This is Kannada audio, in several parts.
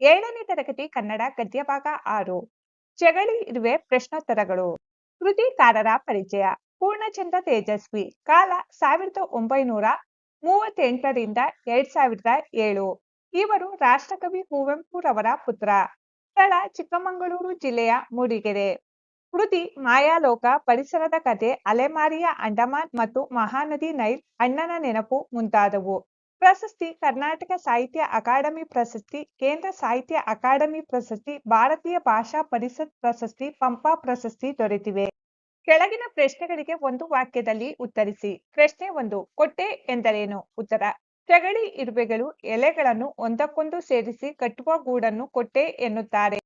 ಏಳನೇ ತರಗತಿ ಕನ್ನಡ ಗದ್ಯಭಾಗ ಆರು. ಜಗಳಿ ಇರುವೆ ಪ್ರಶ್ನೋತ್ತರಗಳು. ಕೃತಿಕಾರರ ಪರಿಚಯ. ಪೂರ್ಣಚಂದ್ರ ತೇಜಸ್ವಿ. ಕಾಲ ಸಾವಿರದ ಒಂಬೈನೂರ ಮೂವತ್ತೆಂಟರಿಂದ ಎರಡ್ ಸಾವಿರದ ಏಳು. ಇವರು ರಾಷ್ಟ್ರಕವಿ ಕುವೆಂಪುರವರ ಪುತ್ರ. ಸ್ಥಳ ಚಿಕ್ಕಮಗಳೂರು ಜಿಲ್ಲೆಯ ಮೂಡಿಗೆರೆ. ಕೃತಿ ಮಾಯಾಲೋಕ ಪರಿಸರದ ಕತೆ ಅಲೆಮಾರಿಯ ಅಂಡಮಾನ್ ಮತ್ತು ಮಹಾನದಿ ನೈಲ್ ಅಣ್ಣನ ನೆನಪು ಮುಂತಾದವು. ಪ್ರಶಸ್ತಿ ಕರ್ನಾಟಕ ಸಾಹಿತ್ಯ ಅಕಾಡೆಮಿ ಪ್ರಶಸ್ತಿ, ಕೇಂದ್ರ ಸಾಹಿತ್ಯ ಅಕಾಡೆಮಿ ಪ್ರಶಸ್ತಿ, ಭಾರತೀಯ ಭಾಷಾ ಪರಿಷತ್ ಪ್ರಶಸ್ತಿ, ಪಂಪ ಪ್ರಶಸ್ತಿ ದೊರೆತಿವೆ. ಕೆಳಗಿನ ಪ್ರಶ್ನೆಗಳಿಗೆ ಒಂದು ವಾಕ್ಯದಲ್ಲಿ ಉತ್ತರಿಸಿ. ಪ್ರಶ್ನೆ ಒಂದು, ಕೊಟ್ಟೆ ಎಂದರೇನು? ಉತ್ತರ ಚಗಳಿ ಇರುವೆಗಳು ಎಲೆಗಳನ್ನು ಒಂದಕ್ಕೊಂದು ಸೇರಿಸಿ ಕಟ್ಟುವ ಗೂಡನ್ನು ಕೊಟ್ಟೆ ಎನ್ನುತ್ತಾರೆ.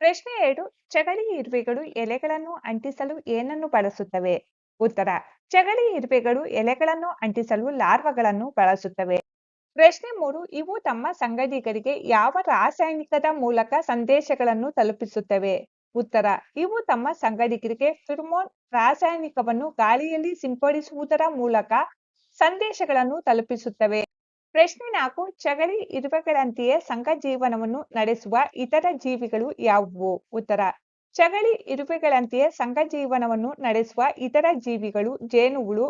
ಪ್ರಶ್ನೆ ಎರಡು ಚಗಳಿ ಇರುವೆಗಳು ಎಲೆಗಳನ್ನು ಅಂಟಿಸಲು ಏನನ್ನು ಬಳಸುತ್ತವೆ? ಉತ್ತರ ಚಗಳಿ ಇರುವೆಗಳು ಎಲೆಗಳನ್ನು ಅಂಟಿಸಲು ಲಾರ್ವಗಳನ್ನು ಬಳಸುತ್ತವೆ. ಪ್ರಶ್ನೆ ಮೂರು, ಇವು ತಮ್ಮ ಸಂಗಡಿಗರಿಗೆ ಯಾವ ರಾಸಾಯನಿಕದ ಮೂಲಕ ಸಂದೇಶಗಳನ್ನು ತಲುಪಿಸುತ್ತವೆ? ಉತ್ತರ, ಇವು ತಮ್ಮ ಸಂಗಡಿಗರಿಗೆ ಫಿರ್ಮೋನ್ ರಾಸಾಯನಿಕವನ್ನು ಗಾಳಿಯಲ್ಲಿ ಸಿಂಪಡಿಸುವುದರ ಮೂಲಕ ಸಂದೇಶಗಳನ್ನು ತಲುಪಿಸುತ್ತವೆ. ಪ್ರಶ್ನೆ ನಾಲ್ಕು ಚಗಳಿ ಇರುವೆಗಳಂತೆಯೇ ಸಂಘ ಜೀವನವನ್ನು ನಡೆಸುವ ಇತರ ಜೀವಿಗಳು ಯಾವುವು? ಉತ್ತರ ಚಗಳಿ ಇರುವೆಗಳಂತೆಯೇ ಸಂಘ ಜೀವನವನ್ನು ನಡೆಸುವ ಇತರ ಜೀವಿಗಳು, ಜೇನುಹುಳು,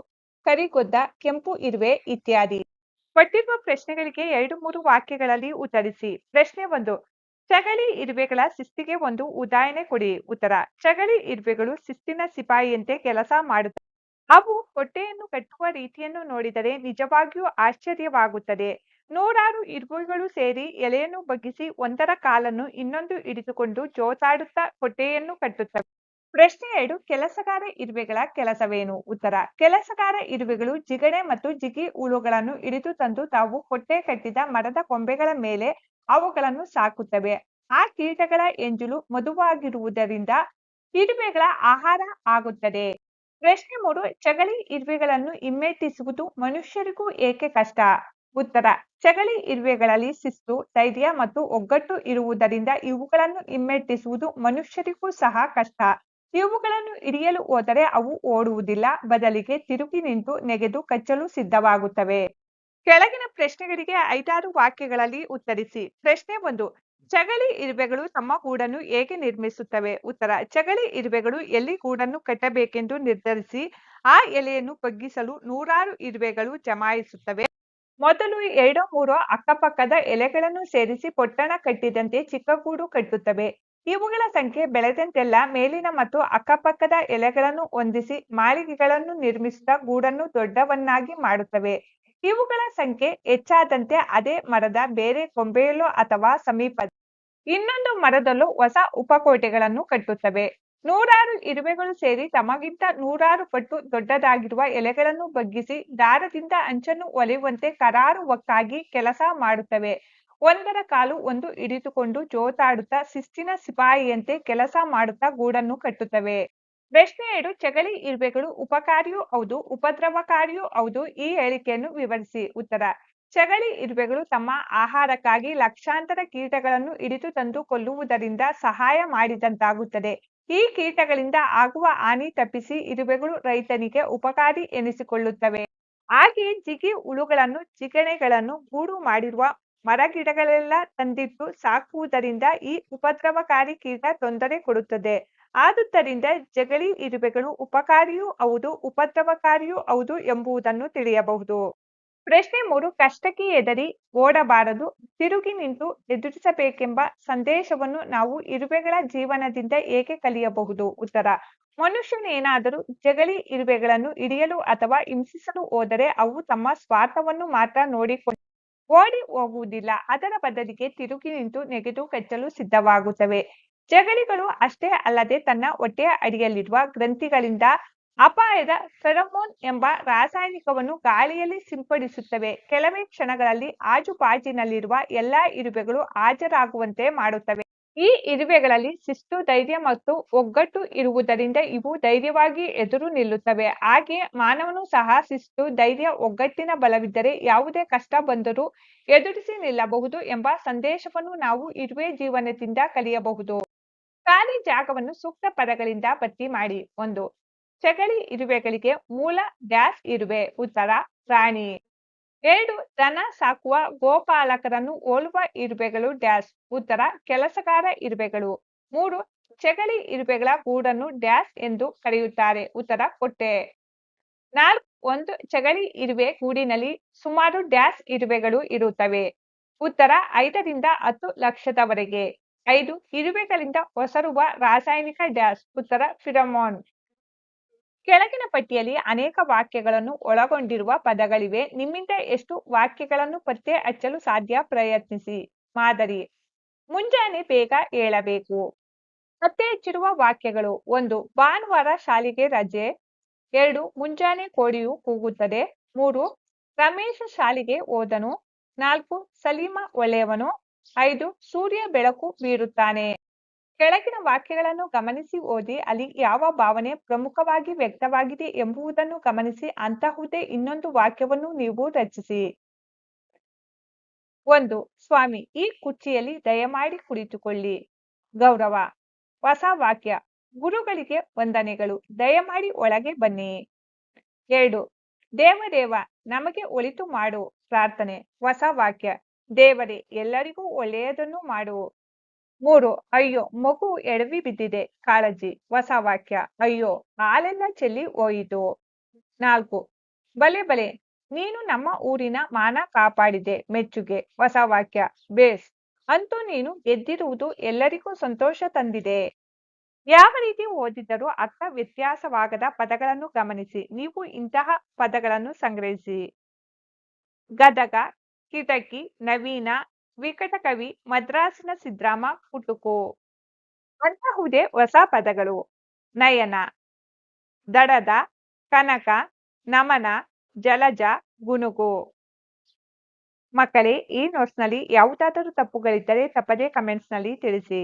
ಕರಿಗೊದ್ದ, ಕೆಂಪು ಇರುವೆ ಇತ್ಯಾದಿ. ಕೊಟ್ಟಿರುವ ಪ್ರಶ್ನೆಗಳಿಗೆ ಎರಡು ಮೂರು ವಾಕ್ಯಗಳಲ್ಲಿ ಉತ್ತರಿಸಿ. ಪ್ರಶ್ನೆ ಒಂದು, ಚಗಳಿ ಇರುವೆಗಳ ಶಿಸ್ತಿಗೆ ಒಂದು ಉದಾಹರಣೆ ಕೊಡಿ. ಉತ್ತರ, ಚಗಳಿ ಇರುವೆಗಳು ಶಿಸ್ತಿನ ಸಿಪಾಯಿಯಂತೆ ಕೆಲಸ ಮಾಡುತ್ತವೆ. ಅವು ಹೊಟ್ಟೆಯನ್ನು ಕಟ್ಟುವ ರೀತಿಯನ್ನು ನೋಡಿದರೆ ನಿಜವಾಗಿಯೂ ಆಶ್ಚರ್ಯವಾಗುತ್ತದೆ. ನೂರಾರು ಇರುವೆಗಳು ಸೇರಿ ಎಲೆಯನ್ನು ಬಗ್ಗಿಸಿ ಒಂದರ ಕಾಲನ್ನು ಇನ್ನೊಂದು ಹಿಡಿದುಕೊಂಡು ಜೋತಾಡುತ್ತಾ ಹೊಟ್ಟೆಯನ್ನು ಕಟ್ಟುತ್ತವೆ. ಪ್ರಶ್ನೆ ಎರಡು, ಕೆಲಸಗಾರ ಇರುವೆಗಳ ಕೆಲಸವೇನು? ಉತ್ತರ, ಕೆಲಸಗಾರ ಇರುವೆಗಳು ಜಿಗಣೆ ಮತ್ತು ಜಿಗಿ ಹುಳುಗಳನ್ನು ಹಿಡಿದು ತಂದು ತಾವು ಹೊಟ್ಟೆ ಕಟ್ಟಿದ ಮರದ ಕೊಂಬೆಗಳ ಮೇಲೆ ಅವುಗಳನ್ನು ಸಾಕುತ್ತವೆ. ಆ ಕೀಟಗಳ ಎಂಜಲು ಮಧುವಾಗಿರುವುದರಿಂದ ಇರುವೆಗಳ ಆಹಾರ ಆಗುತ್ತದೆ. ಪ್ರಶ್ನೆ ಮೂರು, ಚಗಳಿ ಇರುವೆಗಳನ್ನು ಹಿಮ್ಮೆಟ್ಟಿಸುವುದು ಮನುಷ್ಯರಿಗೂ ಏಕೆ ಕಷ್ಟ? ಉತ್ತರ. ಚಗಳಿ ಇರುವೆಗಳಲ್ಲಿ ಶಿಸ್ತು, ಧೈರ್ಯ ಮತ್ತು ಒಗ್ಗಟ್ಟು ಇರುವುದರಿಂದ ಇವುಗಳನ್ನು ಹಿಮ್ಮೆಟ್ಟಿಸುವುದು ಮನುಷ್ಯರಿಗೂ ಸಹ ಕಷ್ಟ. ಇವುಗಳನ್ನು ಹಿಡಿಯಲು ಹೋದರೆ ಅವು ಓಡುವುದಿಲ್ಲ, ಬದಲಿಗೆ ತಿರುಗಿ ನಿಂತು ನೆಗೆದು ಕಚ್ಚಲು ಸಿದ್ಧವಾಗುತ್ತವೆ. ಕೆಳಗಿನ ಪ್ರಶ್ನೆಗಳಿಗೆ ಐದಾರು ವಾಕ್ಯಗಳಲ್ಲಿ ಉತ್ತರಿಸಿ. ಪ್ರಶ್ನೆ ಒಂದು ಚಗಳಿ ಇರುವೆಗಳು ತಮ್ಮ ಗೂಡನ್ನು ಹೇಗೆ ನಿರ್ಮಿಸುತ್ತವೆ? ಉತ್ತರ ಚಗಳಿ ಇರುವೆಗಳು ಎಲ್ಲಿ ಗೂಡನ್ನು ಕಟ್ಟಬೇಕೆಂದು ನಿರ್ಧರಿಸಿ, ಆ ಎಲೆಯನ್ನು ಬಗ್ಗಿಸಲು ನೂರಾರು ಇರುವೆಗಳು ಜಮಾಯಿಸುತ್ತವೆ. ಮೊದಲು ಎರಡೋ ಮೂರೋ ಅಕ್ಕಪಕ್ಕದ ಎಲೆಗಳನ್ನು ಸೇರಿಸಿ ಪೊಟ್ಟಣ ಕಟ್ಟಿದಂತೆ ಚಿಕ್ಕ ಗೂಡು ಕಟ್ಟುತ್ತವೆ. ಇವುಗಳ ಸಂಖ್ಯೆ ಬೆಳೆದಂತೆಲ್ಲ ಮೇಲಿನ ಮತ್ತು ಅಕ್ಕಪಕ್ಕದ ಎಲೆಗಳನ್ನು ಹೊಂದಿಸಿ ಮಾಳಿಗೆಗಳನ್ನು ನಿರ್ಮಿಸಿದ ಗೂಡನ್ನು ದೊಡ್ಡವನ್ನಾಗಿ ಮಾಡುತ್ತವೆ. ಇವುಗಳ ಸಂಖ್ಯೆ ಹೆಚ್ಚಾದಂತೆ ಅದೇ ಮರದ ಬೇರೆ ಕೊಂಬೆಯಲ್ಲೋ ಅಥವಾ ಸಮೀಪದ ಇನ್ನೊಂದು ಮರದಲ್ಲೂ ಹೊಸ ಉಪಕೋಟೆಗಳನ್ನು ಕಟ್ಟುತ್ತವೆ. ನೂರಾರು ಇರುವೆಗಳು ಸೇರಿ ತಮಗಿಂತ ನೂರಾರು ಪಟ್ಟು ದೊಡ್ಡದಾಗಿರುವ ಎಲೆಗಳನ್ನು ಬಗ್ಗಿಸಿ ದಾರದಿಂದ ಅಂಚನ್ನು ಒಲೆಯುವಂತೆ ಕರಾರುವಕ್ಕಾಗಿ ಕೆಲಸ ಮಾಡುತ್ತವೆ. ಒಂದರ ಕಾಲು ಒಂದು ಹಿಡಿದುಕೊಂಡು ಜೋತಾಡುತ್ತಾ ಶಿಸ್ತಿನ ಸಿಪಾಯಿಯಂತೆ ಕೆಲಸ ಮಾಡುತ್ತಾ ಗೂಡನ್ನು ಕಟ್ಟುತ್ತವೆ. ಪ್ರಶ್ನೆ ಎರಡು, ಚಗಲಿ ಇರುವೆಗಳು ಉಪಕಾರಿಯೂ ಹೌದು, ಉಪದ್ರವಕಾರಿಯೂ ಹೌದು, ಈ ಹೇಳಿಕೆಯನ್ನು ವಿವರಿಸಿ. ಉತ್ತರ ಚಗಳಿ ಇರುವೆಗಳು ತಮ್ಮ ಆಹಾರಕ್ಕಾಗಿ ಲಕ್ಷಾಂತರ ಕೀಟಗಳನ್ನು ಹಿಡಿದು ತಂದು ಕೊಲ್ಲುವುದರಿಂದ ಸಹಾಯ ಮಾಡಿದಂತಾಗುತ್ತದೆ. ಈ ಕೀಟಗಳಿಂದ ಆಗುವ ಹಾನಿ ತಪ್ಪಿಸಿ ಇರುವೆಗಳು ರೈತನಿಗೆ ಉಪಕಾರಿ ಎನಿಸಿಕೊಳ್ಳುತ್ತವೆ. ಹಾಗೆಯೇ ಜಿಗಿ ಹುಳುಗಳನ್ನು ಜಿಗಣೆಗಳನ್ನು ಗೂಡು ಮಾಡಿರುವ ಮರಗಿಡಗಳೆಲ್ಲ ತಂದಿಟ್ಟು ಸಾಕುವುದರಿಂದ ಈ ಉಪದ್ರವಕಾರಿ ಕೀಟ ತೊಂದರೆ ಕೊಡುತ್ತದೆ. ಆದುದರಿಂದ ಜಗಳಿ ಇರುವೆಗಳು ಉಪಕಾರಿಯೂ ಹೌದು, ಉಪದ್ರವಕಾರಿಯೂ ಹೌದು ಎಂಬುದನ್ನು ತಿಳಿಯಬಹುದು. ಪ್ರಶ್ನೆ ಮೂರು, ಕಷ್ಟಕ್ಕೆ ಎದರಿ ಓಡಬಾರದು, ತಿರುಗಿ ನಿಂತು ಎದುರಿಸಬೇಕೆಂಬ ಸಂದೇಶವನ್ನು ನಾವು ಇರುವೆಗಳ ಜೀವನದಿಂದ ಏಕೆ ಕಲಿಯಬಹುದು? ಉತ್ತರ, ಮನುಷ್ಯನೇನಾದರೂ ಜಗಳಿ ಇರುವೆಗಳನ್ನು ಹಿಡಿಯಲು ಅಥವಾ ಹಿಂಸಿಸಲು ಹೋದರೆ ಅವು ತಮ್ಮ ಸ್ವಾರ್ಥವನ್ನು ಮಾತ್ರ ನೋಡಿಕೊಂಡು ಓಡಿ ಹೋಗುವುದಿಲ್ಲ, ಅದರ ಬದಲಿಗೆ ತಿರುಗಿ ನಿಂತು ನೆಗೆದು ಕಚ್ಚಲು ಸಿದ್ಧವಾಗುತ್ತವೆ. ಜಗಳಿಗಳು ಅಷ್ಟೇ ಅಲ್ಲದೆ ತನ್ನ ಹೊಟ್ಟೆಯ ಅಡಿಯಲ್ಲಿರುವ ಗ್ರಂಥಿಗಳಿಂದ ಅಪಾಯದ ಫೆರಮೋನ್ ಎಂಬ ರಾಸಾಯನಿಕವನ್ನು ಗಾಳಿಯಲ್ಲಿ ಸಿಂಪಡಿಸುತ್ತವೆ. ಕೆಲವೇ ಕ್ಷಣಗಳಲ್ಲಿ ಆಜುಬಾಜಿನಲ್ಲಿರುವ ಎಲ್ಲಾ ಇರುವೆಗಳು ಹಾಜರಾಗುವಂತೆ ಮಾಡುತ್ತವೆ. ಈ ಇರುವೆಗಳಲ್ಲಿ ಶಿಸ್ತು, ಧೈರ್ಯ ಮತ್ತು ಒಗ್ಗಟ್ಟು ಇರುವುದರಿಂದ ಇವು ಧೈರ್ಯವಾಗಿ ಎದುರು ನಿಲ್ಲುತ್ತವೆ. ಹಾಗೆ ಮಾನವನು ಸಹ ಶಿಸ್ತು, ಧೈರ್ಯ, ಒಗ್ಗಟ್ಟಿನ ಬಲವಿದ್ದರೆ ಯಾವುದೇ ಕಷ್ಟ ಬಂದರೂ ಎದುರಿಸಿ ನಿಲ್ಲಬಹುದು ಎಂಬ ಸಂದೇಶವನ್ನು ನಾವು ಇರುವೆ ಜೀವನದಿಂದ ಕಲಿಯಬಹುದು. ಖಾಲಿ ಜಾಗವನ್ನು ಸೂಕ್ತ ಪದಗಳಿಂದ ಭರ್ತಿ ಮಾಡಿ. ಒಂದು ಚಗಳಿ ಇರುವೆಗಳಿಗೆ ಮೂಲ ಡ್ಯಾಶ್ ಇರುವೆ ಉತ್ತರ ಪ್ರಾಣಿ. ಎರಡು, ದನ ಸಾಕುವ ಗೋಪಾಲಕರನ್ನು ಹೋಲುವ ಇರುವೆಗಳು ಡ್ಯಾಶ್ ಉತ್ತರ ಕೆಲಸಗಾರ ಇರುವೆಗಳು. ಮೂರು, ಚಗಳಿ ಇರುವೆಗಳ ಗೂಡನ್ನು ಡ್ಯಾಶ್ ಎಂದು ಕರೆಯುತ್ತಾರೆ ಉತ್ತರ ಕೊಟ್ಟೆ. ನಾಲ್ಕು, ಒಂದು ಚಗಳಿ ಇರುವೆ ಗೂಡಿನಲ್ಲಿ ಸುಮಾರು ಡ್ಯಾಶ್ ಇರುವೆಗಳು ಇರುತ್ತವೆ. ಉತ್ತರ ಐದರಿಂದ ಹತ್ತು ಲಕ್ಷದವರೆಗೆ. ಐದು, ಇರುವೆಗಳಿಂದ ಹೊಸರುವ ರಾಸಾಯನಿಕ ಡ್ಯಾಶ್ ಉತ್ತರ ಫಿರಮೋನ್. ಕೆಳಗಿನ ಪಟ್ಟಿಯಲ್ಲಿ ಅನೇಕ ವಾಕ್ಯಗಳನ್ನು ಒಳಗೊಂಡಿರುವ ಪದಗಳಿವೆ. ನಿಮ್ಮಿಂದ ಎಷ್ಟು ವಾಕ್ಯಗಳನ್ನು ಪತ್ತೆ ಹಚ್ಚಲು ಸಾಧ್ಯ? ಪ್ರಯತ್ನಿಸಿ. ಮಾದರಿ. ಮುಂಜಾನೆ ಬೇಗ ಏಳಬೇಕು. ಪತ್ತೆ ಹಚ್ಚಿರುವ ವಾಕ್ಯಗಳು. ಒಂದು, ಭಾನುವಾರ ಶಾಲೆಗೆ ರಜೆ. ಎರಡು, ಮುಂಜಾನೆ ಕೋಡಿಯು ಕೂಗುತ್ತದೆ. ಮೂರು, ರಮೇಶ್ ಶಾಲೆಗೆ ಹೋದನು ನಾಲ್ಕು, ಸಲೀಮ ಒಳ್ಳೆಯವನು. ಐದು, ಸೂರ್ಯ ಬೆಳಕು ಬೀರುತ್ತಾನೆ. ಕೆಳಗಿನ ವಾಕ್ಯಗಳನ್ನು ಗಮನಿಸಿ ಓದಿ, ಅಲ್ಲಿ ಯಾವ ಭಾವನೆ ಪ್ರಮುಖವಾಗಿ ವ್ಯಕ್ತವಾಗಿದೆ ಎಂಬುದನ್ನು ಗಮನಿಸಿ, ಅಂತಹುದೇ ಇನ್ನೊಂದು ವಾಕ್ಯವನ್ನು ನೀವು ರಚಿಸಿ. ಒಂದು, ಸ್ವಾಮಿ, ಈ ಕುರ್ಚಿಯಲ್ಲಿ ದಯಮಾಡಿ ಕುಳಿತುಕೊಳ್ಳಿ. ಗೌರವ, ಹೊಸ ವಾಕ್ಯ, ಗುರುಗಳಿಗೆ ವಂದನೆಗಳು, ದಯಮಾಡಿ ಒಳಗೆ ಬನ್ನಿ. ಎರಡು, ದೇವದೇವ, ನಮಗೆ ಒಳಿತು ಮಾಡು. ಪ್ರಾರ್ಥನೆ, ಹೊಸ ವಾಕ್ಯ, ದೇವರೇ, ಎಲ್ಲರಿಗೂ ಒಳ್ಳೆಯದನ್ನು ಮಾಡು. ಮೂರು, ಅಯ್ಯೋ, ಮಗು ಎಡವಿ ಬಿದ್ದಿದೆ, ಕಾಳಜಿ, ಹೊಸ ವಾಕ್ಯ, ಅಯ್ಯೋ, ಹಾಲೆಲ್ಲ ಚೆಲ್ಲಿ ಹೋಯಿತು. ನಾಲ್ಕು, ಬಲೆ ಬಲೆ, ನೀನು ನಮ್ಮ ಊರಿನ ಮಾನ ಕಾಪಾಡಿದೆ, ಮೆಚ್ಚುಗೆ, ಹೊಸ ವಾಕ್ಯ, ಬೇಸ್, ಅಂತೂ ನೀನು ಗೆದ್ದಿರುವುದು ಎಲ್ಲರಿಗೂ ಸಂತೋಷ ತಂದಿದೆ. ಯಾವ ರೀತಿ ಓದಿದರೂ ಅರ್ಥ ವ್ಯತ್ಯಾಸವಾಗದ ಪದಗಳನ್ನು ಗಮನಿಸಿ, ನೀವು ಇಂತಹ ಪದಗಳನ್ನು ಸಂಗ್ರಹಿಸಿ. ಗದಗ, ಕಿಟಕಿ, ನವೀನ ವಿಕಟಕವಿ ಮದ್ರಾಸಿನ ಸಿದ್ರಾಮ ಕುಟುಕು ಅಂತಹುದೇ ಹೊಸ ಪದಗಳು. ನಯನ, ದಡದ, ಕನಕ, ನಮನ, ಜಲಜ, ಗುನುಗು. ಮಕ್ಕಳೇ, ಈ ನೋಟ್ಸ್ನಲ್ಲಿ ಯಾವುದಾದರೂ ತಪ್ಪುಗಳಿದ್ದರೆ ತಪ್ಪದೇ ಕಮೆಂಟ್ಸ್ನಲ್ಲಿ ತಿಳಿಸಿ.